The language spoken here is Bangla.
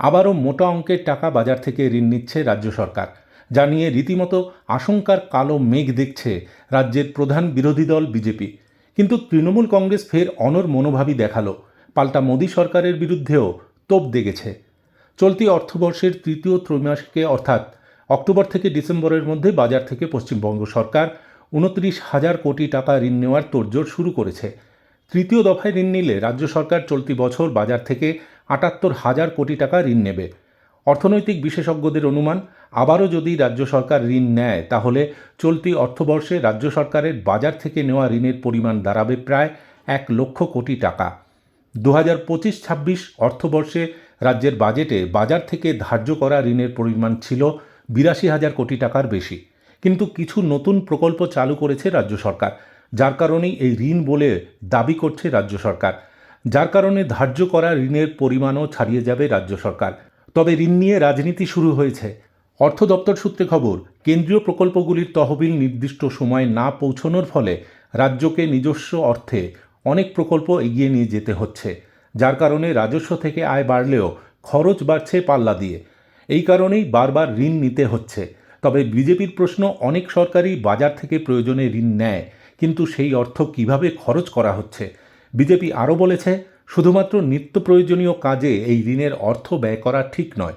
আবারও মোটা অঙ্কের টাকা বাজার থেকে ঋণ নিচ্ছে রাজ্য সরকার। যা নিয়ে রীতিমতো আশঙ্কার কালো মেঘ দেখছে রাজ্যের প্রধান বিরোধী দল বিজেপি। কিন্তু তৃণমূল কংগ্রেস ফের অনর মনোভাবই দেখাল। পাল্টা মোদী সরকারের বিরুদ্ধেও তোপ দেগেছে। চলতি অর্থবর্ষের তৃতীয় ত্রৈমাসিকে অর্থাৎ অক্টোবর থেকে ডিসেম্বরের মধ্যে বাজার থেকে পশ্চিমবঙ্গ সরকার উনত্রিশ হাজার কোটি টাকা ঋণ নেওয়ার তোড়জোড় শুরু করেছে। তৃতীয় দফায় ঋণ নিলে রাজ্য সরকার চলতি বছর বাজার থেকে আটাত্তর হাজার কোটি টাকা ঋণ নেবে। অর্থনৈতিক বিশেষজ্ঞদের অনুমান, আবারও যদি রাজ্য সরকার ঋণ নেয়, তাহলে চলতি অর্থবর্ষে রাজ্য সরকারের বাজার থেকে নেওয়া ঋণের পরিমাণ দাঁড়াবে প্রায় এক লক্ষ কোটি টাকা। দু হাজার পঁচিশ ছাব্বিশ অর্থবর্ষে রাজ্যের বাজেটে বাজার থেকে ধার্য করা ঋণের পরিমাণ ছিল বিরাশি হাজার কোটি টাকার বেশি। কিন্তু কিছু নতুন প্রকল্প চালু করেছে রাজ্য সরকার, যার কারণেই এই ঋণ বলে দাবি করছে রাজ্য সরকার। যার কারণে ধার্য করা ঋণের পরিমাণও ছাড়িয়ে যাবে রাজ্য সরকার। তবে ঋণ নিয়ে রাজনীতি শুরু হয়েছে। অর্থ দপ্তর সূত্রে খবর, কেন্দ্রীয় প্রকল্পগুলির তহবিল নির্দিষ্ট সময়ে না পৌঁছনোর ফলে রাজ্যকে নিজস্ব অর্থে অনেক প্রকল্প এগিয়ে নিয়ে যেতে হচ্ছে, যার কারণে রাজস্ব থেকে আয় বাড়লেও খরচ বাড়ছে পাল্লা দিয়ে। এই কারণেই বারবার ঋণ নিতে হচ্ছে। তবে বিজেপির প্রশ্ন, অনেক সরকারই বাজার থেকে প্রয়োজনে ঋণ নেয়, কিন্তু সেই অর্থ কীভাবে খরচ করা হচ্ছে? বিজেপি আরও বলেছে শুধুমাত্র নিত্য প্রয়োজনীয় কাজে এই ঋণের অর্থ ব্যয় করা ঠিক নয়।